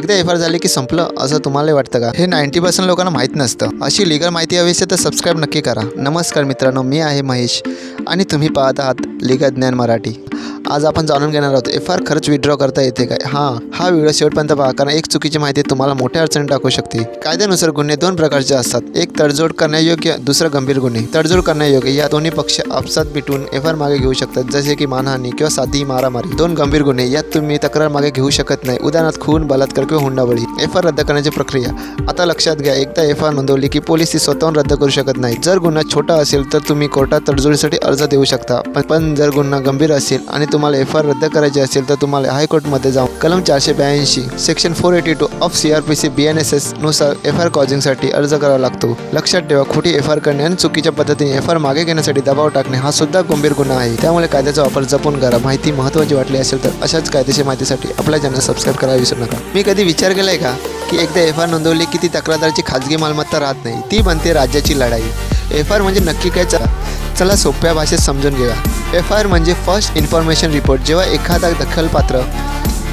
एकदा F R झाली की संपलं असं तुम्हाला वाटतं का? हे नाईन्टी पर्सेंट लोकांना माहीत नसतं. अशी लिगल माहिती हवी असेल तर सबस्क्राईब नक्की करा. नमस्कार मित्रांनो मी आहे महेश आणि तुम्ही पाहत आहात लिगल ज्ञान मराठी. आज आपण जाणून घेणार आहोत एफ आर खरंच विड्रॉ करता येते काय? हां हा व्हिडिओ शेवटपर्यंत पहा कारण एक चुकीची माहिती तुम्हाला मोठ्या अडचणी टाकू शकते. कायद्यानुसार गुन्हे दोन प्रकारचे असतात. एक तडजोड करण्यायोग्य दुसरा गंभीर गुन्हे. तडजोड करण्यायोग्य या दोन्ही पक्ष आपसात भेटून एफ आर मागे घेऊ शकतात जसे की मानहानी किंवा साधी मारामारी. दोन गंभीर गुन्हे यात तुम्ही तक्रार मागे घेऊ शकत नाही. उदाहरणार्थ खून बलात्कार किंवा हुंडाबळी. एफ आर रद्द करण्याची प्रक्रिया. आता लक्षात घ्या एकदा एफ आर नोंदवली की पोलीस ती स्वतःहून रद्द करू शकत नाही. जर गुन्हा छोटा असेल तर तुम्ही कोर्टात तडजोडीसाठी अर्ज देऊ शकता. पण पण जर गुन्हा गंभीर असेल आणि तुम्हाला एफ आर रद्द करायची असेल तर तुम्हाला हायकोर्टमध्ये जाऊन कलम चारशे ब्याऐंशी section four eighty two of C R P C B N S एसनुसार F R कॉजिंगसाठी अर्ज करावा लागतो. लक्षात ठेवा खोटी एफ आर करणे आणि चुकीच्या पद्धतीने एफ आर मागे घेण्यासाठी दबाव टाकणे हा सुद्धा गंभीर गुन्हा आहे. त्यामुळे कायद्याचा वापर जपून करा. माहिती महत्त्वाची वाटली असेल तर अशाच कायदेशीर माहितीसाठी आपल्या चॅनल सबस्क्राईब करायला विसरू नका. मी कधी विचार केलाय का की एकदा एफ आर नोंदवली की ती तक्रारदाराची खाजगी मालमत्ता राहत नाही? ती बनते राज्याची लढाई. एफ आर म्हणजे नक्की काय? चला सोप्या भाषेत समजून घेऊया. एफ आय आर म्हणजे फर्स्ट इन्फॉर्मेशन रिपोर्ट जेव्हा एखादा दखलपात्र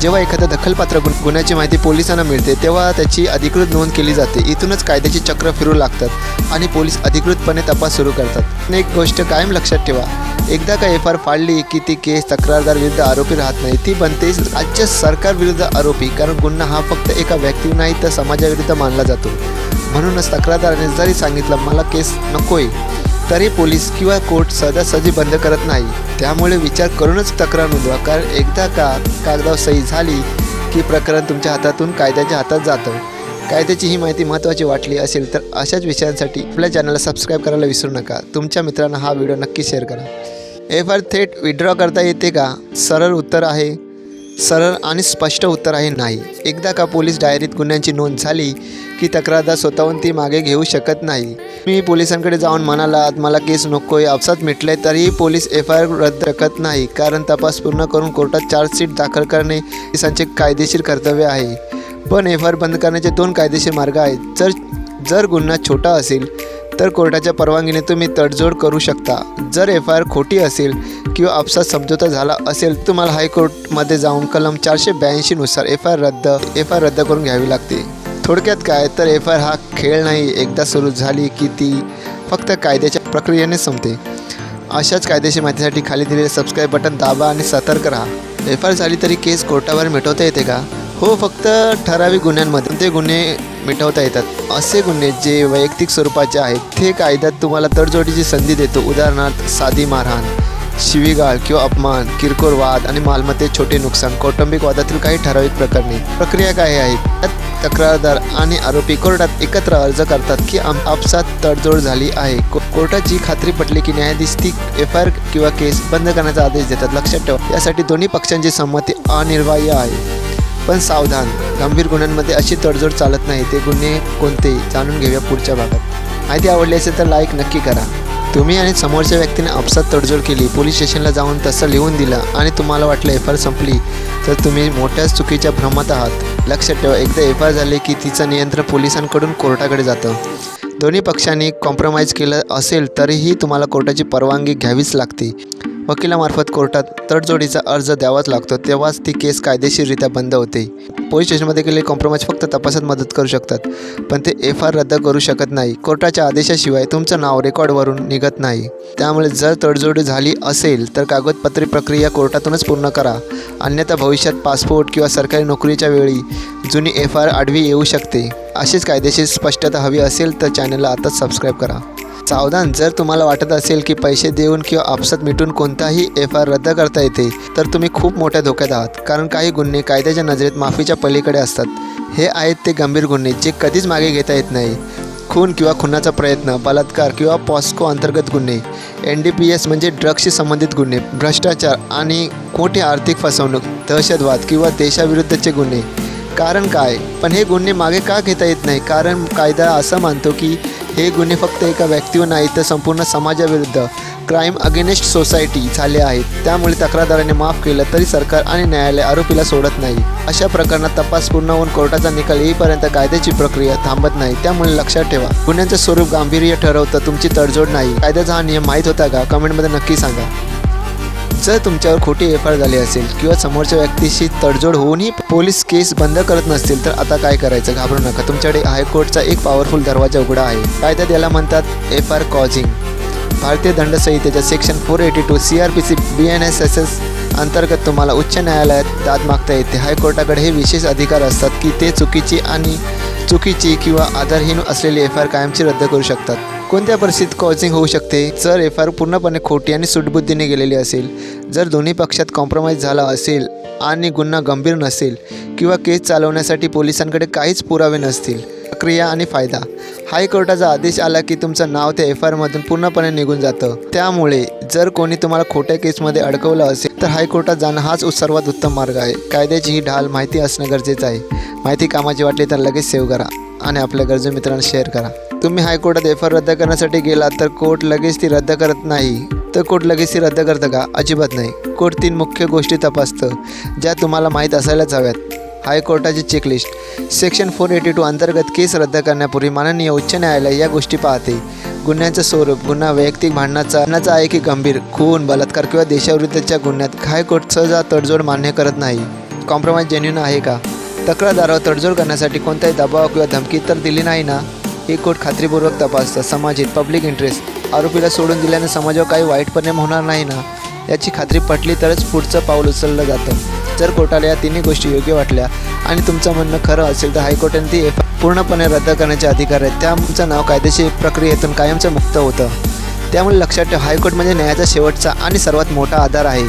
जेव्हा एखाद्या दखलपात्र गुन गुन्ह्याची माहिती पोलिसांना मिळते तेव्हा त्याची अधिकृत नोंद केली जाते. इथूनच कायद्याची चक्र फिरू लागतात आणि पोलीस अधिकृतपणे तपास सुरू करतात. एक गोष्ट कायम लक्षात ठेवा. एकदा का एफ आर फाडली की ती केस तक्रारदार विरुद्ध आरोपी राहत नाही ती बनते राज्य सरकार विरुद्ध आरोपी कारण गुन्हा हा फक्त एका व्यक्ती नाही तर समाजाविरुद्ध मानला जातो. म्हणूनच तक्रारदाराने जरी सांगितलं मला केस नकोय तरी पोलीस किंवा कोर्ट सहजासहजी बंद करत नाही. त्यामुळे विचार करूनच तक्रार नोंदवा. कारण एकदा का कागदावर सही झाली की प्रकरण तुमच्या हातातून कायद्याच्या हातात जातं. कायद्याची ही माहिती महत्त्वाची वाटली असेल तर अशाच विषयांसाठी आपल्या चॅनलला सबस्क्राईब करायला विसरू नका. तुमच्या मित्रांना हा व्हिडिओ नक्की शेअर करा. एफ आर थेट विड्रॉ करता येते का? सरळ उत्तर आहे. सरळ आणि स्पष्ट उत्तर आहे नाही. एकदा का पोलीस डायरीत गुन्ह्यांची नोंद झाली की तक्रारदार स्वतःहून ती मागे घेऊ शकत नाही. मी पोलिसांकडे जाऊन म्हणालात मला केस नकोय आपसात मिटले तरीही पोलीस एफ आय आर रद्द करत नाही कारण तपास पूर्ण करून कोर्टात चार्जशीट दाखल करणे पोलिसांचे कायदेशीर कर्तव्य आहे. पण एफ आय आर बंद करण्याचे दोन कायदेशीर मार्ग आहेत. जर जर गुन्हा छोटा असेल तर कोर्टाच्या परवानगीने तुम्ही तडजोड करू शकता. जर एफ आय आर खोटी असेल किंवा आपसात समझोता झाला असेल तुम्हाला हायकोर्टमध्ये जाऊन कलम चारशे ब्याऐंशीनुसार एफ आय आर रद्द एफ आय आर रद्द करून घ्यावी लागते. थोडक्यात काय? तर एफ आय आर हा खेळ नाही. एकदा सुरू झाली की ती फक्त कायद्याच्या प्रक्रियेने संपते. अशाच कायदेशीर माहितीसाठी खाली दिलेले सबस्क्राईब बटन दाबा आणि सतर्क राहा. एफ आय आर झाली तरी केस कोर्टावर मिटवता येते का? हो फक्त ठराविक गुन्ह्यांमध्ये. ते गुन्हे मिटवता येतात. असे गुन्हे जे वैयक्तिक स्वरूपाचे आहेत ते कायद्यात तुम्हाला तडजोडीची संधी देतो. उदाहरणार्थ साधी मारहाण शिवीगाळ किंवा अपमान किरकोळ वाद आणि मालमत्तेत छोटे नुकसान कौटुंबिक वादातील काही ठराविक प्रकरणे. प्रक्रिया काय आहेत त्यात तक्रारदार आणि आरोपी कोर्टात एकत्र अर्ज करतात की आपसात तडजोड झाली आहे. को- कोर्टाची खात्री पटली की न्यायाधीश ती एफ आय आर किंवा केस बंद करण्याचा आदेश देतात. लक्षात ठेवा यासाठी दोन्ही पक्षांची संमती अनिर्वाह्य आहे. पण सावधान. गंभीर गुन्ह्यांमध्ये अशी तडजोड चालत नाही. ते गुन्हे कोणते जाणून घेऊया पुढच्या भागात. माहिती आवडली असेल तर लाईक नक्की करा. तुम्ही आणि समोरच्या व्यक्तीने आपसात तडजोड केली पोलीस स्टेशनला जाऊन तसं लिहून दिलं आणि तुम्हाला वाटलं एफ आर संपली तर तुम्ही मोठ्याच चुकीच्या भ्रमात आहात. लक्षात ठेवा एकदा एफ आर झाले की तिचं नियंत्रण पोलिसांकडून कोर्टाकडे जातं. दोन्ही पक्षांनी कॉम्प्रोमाइज केलं असेल तरीही तुम्हाला कोर्टाची परवानगी घ्यावीच लागते. वकिलामार्फत कोर्टात तडजोडीचा अर्ज द्यावाच लागतो तेव्हाच ती केस कायदेशीररित्या बंद होते. पोलीस स्टेशनमध्ये केलेले कॉम्प्रोमाइज फक्त तपासात मदत करू शकतात पण ते एफ आर रद्द करू शकत नाही. कोर्टाच्या आदेशाशिवाय तुमचं नाव रेकॉर्डवरून निघत नाही. त्यामुळे जर तडजोडी झाली असेल तर कागदपत्री प्रक्रिया कोर्टातूनच पूर्ण करा. अन्यथा भविष्यात पासपोर्ट किंवा सरकारी नोकरीच्या वेळी जुनी एफ आर आडवी येऊ शकते. अशीच कायदेशीर स्पष्टता हवी असेल तर चॅनलला आताच सबस्क्राईब करा. सावधान. जर तुम्हाला वाटत असेल की पैसे देऊन किंवा आपसात मिटून कोणताही एफ आर रद्द करता येते तर तुम्ही खूप मोठ्या धोक्यात आहात. कारण काही गुन्हे कायद्याच्या नजरेत माफीच्या पलीकडे असतात. हे आहेत ते गंभीर गुन्हे जे कधीच मागे घेता येत नाही. खून किंवा खुनाचा प्रयत्न बलात्कार किंवा पॉस्को अंतर्गत गुन्हे एन डी पी एस म्हणजे ड्रग्सशी संबंधित गुन्हे भ्रष्टाचार आणि मोठी आर्थिक फसवणूक दहशतवाद किंवा देशाविरुद्धचे गुन्हे. कारण काय? पण हे गुन्हे मागे का घेता येत नाही? कारण कायदा असं मानतो की हे गुन्हे फक्त एका व्यक्तीवर नाही तर संपूर्ण समाजाविरुद्ध क्राईम अगेनेस्ट सोसायटी झाले आहेत. त्यामुळे तक्रारदाराने माफ केलं तरी सरकार आणि न्यायालय आरोपीला सोडत नाही. अशा प्रकरणात तपास पूर्ण होऊन कोर्टाचा निकाल येईपर्यंत कायद्याची प्रक्रिया थांबत नाही. त्यामुळे लक्षात ठेवा गुन्ह्यांचं स्वरूप गांभीर्य ठरवतं तुमची तडजोड नाही. कायद्याचा हा नियम माहीत होता का? कमेंटमध्ये नक्की सांगा. जर तुमच्यावर खोटी एफ आय आर झाली असेल किंवा समोरच्या व्यक्तीशी तडजोड होऊनही पोलीस केस बंद करत नसतील तर आता काय करायचं? घाबरू नका. तुमच्याकडे हायकोर्टचा एक पॉवरफुल दरवाजा उघडा आहे. कायद्यात याला म्हणतात एफ आर कॉझिंग भारतीय दंडसंहितेच्या section four eighty two C R P C B N S S S अंतर्गत तुम्हाला उच्च न्यायालयात दाद मागता येते. हायकोर्टाकडे हे विशेष अधिकार असतात की ते चुकीची आणि चुकीची किंवा आधारहीन असलेली एफ आय आर कायमची रद्द करू शकतात. कोणत्या परिस्थितीत कॉचिंग होऊ शकते? जर एफ आय आर पूर्णपणे खोटी आणि सुटबुद्धीने गेलेली असेल जर दोन्ही पक्षात कॉम्प्रोमाइज झाला असेल आणि गुन्हा गंभीर नसेल किंवा केस चालवण्यासाठी पोलिसांकडे काहीच पुरावे नसतील प्रक्रिया आणि फायदा. हायकोर्टाचा आदेश आला की तुमचं नाव त्या एफ आय आरमधून पूर्णपणे निघून जातं. त्यामुळे जर कोणी तुम्हाला खोट्या केसमध्ये अडकवलं असेल तर हायकोर्टात जाणं हाच सर्वात उत्तम मार्ग आहे. कायद्याची ही ढाल माहिती असणं गरजेचं आहे. माहिती कामाची वाटली तर लगेच सेव्ह करा आणि आपल्या गरजू मित्रांना शेअर करा. तुम्ही हायकोर्टात एफ आय आर रद्द करण्यासाठी गेलात तर कोर्ट लगेच ती रद्द करत नाही. तर कोर्ट लगेच ती रद्द करतं का? अजिबात नाही. कोर्ट तीन मुख्य गोष्टी तपासतं ज्या तुम्हाला माहीत असायलाच हव्यात. हायकोर्टाची checklist section four eighty two अंतर्गत केस रद्द करण्यापूर्वी माननीय उच्च न्यायालय या गोष्टी पाहते. गुन्ह्याचं स्वरूप गुन्हा वैयक्तिक भांडणाचा भांडणाचा आहे की गंभीर खून बलात्कार किंवा देशाविरुद्धच्या गुन्ह्यात हायकोर्ट सहजा तडजोड मान्य करत नाही. कॉम्प्रोमाइज जेन्युन आहे का? तक्रारदारावर तडजोड करण्यासाठी कोणताही दबाव किंवा धमकी तर दिली नाही ना? हे कोर्ट खात्रीपूर्वक तपासतं. समाजिक पब्लिक इंटरेस्ट आरोपीला सोडून दिल्याने समाजावर काही वाईट परिणाम होणार नाही ना? याची खात्री पटली तरच पुढचं पाऊल उचललं जातं. जर कोर्टाला या तिन्ही गोष्टी योग्य वाटल्या आणि तुमचं म्हणणं खरं असेल तर हायकोर्टाने ती एफ पूर्णपणे रद्द करण्याचे अधिकार आहेत. त्याचं नाव कायदेशीर प्रक्रियेतून कायमचं मुक्त होतं. त्यामुळे लक्षात ठेवा हायकोर्ट म्हणजे न्यायाचा शेवटचा आणि सर्वात मोठा आधार आहे.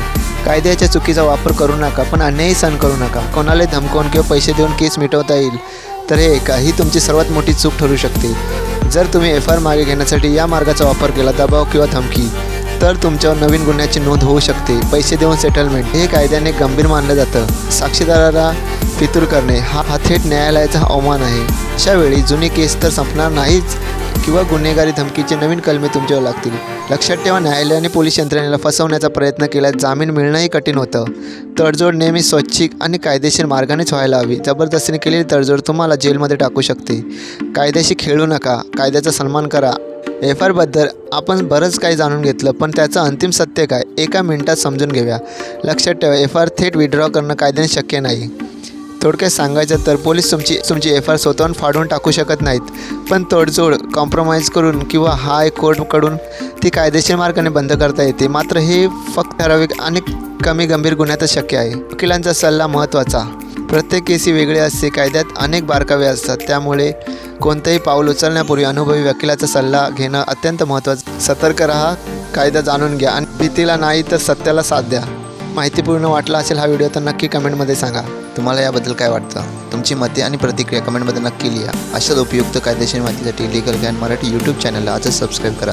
कायद्याच्या चुकीचा वापर करू नका पण अन्यायही सहन करू नका. कोणालाही धमकावून किंवा पैसे देऊन केस मिटवता येईल तर हे एका. ही तुमची सर्वात मोठी चूक ठरू शकते. जर तुम्ही एफ आय आर मागे घेण्यासाठी या मार्गाचा वापर केला दबाव किंवा धमकी तर तुमच्यावर नवीन गुन्ह्याची नोंद होऊ शकते. पैसे देऊन सेटलमेंट हे कायद्याने गंभीर मानलं जातं. साक्षीदाराला फितूर करणे हा हा थेट न्यायालयाचा अवमान आहे. अशावेळी जुनी केस तर संपणार नाहीच. किंवा गुन्हेगारी धमकीचे नवीन कलमे तुमच्यावर लागतील. लक्षात ठेवा न्यायालयाने पोलीस यंत्रणेला फसवण्याचा प्रयत्न केल्यास जामीन मिळणंही कठीण होतं. तडजोड नेहमी स्वच्छिक आणि कायदेशीर मार्गानेच व्हायला हवी. जबरदस्तीने केलेली तडजोड तुम्हाला जेलमध्ये टाकू शकते. कायद्याशी खेळू नका. कायद्याचा सन्मान करा. एफ आरबद्दल आपण बरंच काही जाणून घेतलं पण त्याचं अंतिम सत्य काय? एका मिनिटात समजून घेऊया. लक्षात ठेवा एफ आर थेट विड्रॉ करणं कायद्याने शक्य नाही. थोडक्यात सांगायचं तर पोलीस तुमची तुमची एफ आर स्वतःहून फाडून टाकू शकत नाहीत. पण तडजोड कॉम्प्रोमाइज करून किंवा हाय कोर्टकडून ती कायदेशीर मार्गाने बंद करता येते. मात्र हे फक्त ठराविक आणि कमी गंभीर गुन्ह्यातच शक्य आहे. वकिलांचा सल्ला महत्त्वाचा. प्रत्येक केसी वेगळे वेगळी असते. कायद्यात अनेक बारकावे असतात. त्यामुळे कोणतंही पाऊल उचलण्यापूर्वी अनुभवी वकिलाचा सल्ला घेणं अत्यंत महत्त्वाचं. सतर्क राहा. कायदा जाणून घ्या. आणि भीतीला नाही तर सत्याला साथ द्या. माहितीपूर्ण वाटला असेल हा व्हिडिओ तर नक्की कमेंटमध्ये सांगा. तुम्हाला याबद्दल काय वाटतं? तुमची मते आणि प्रतिक्रिया कमेंटमध्ये नक्की लिहा. अशाच उपयुक्त कायदेशीर माहितीसाठी लिगल ज्ञान मराठी यूट्यूब चॅनलला आजच सबस्क्राईब करा.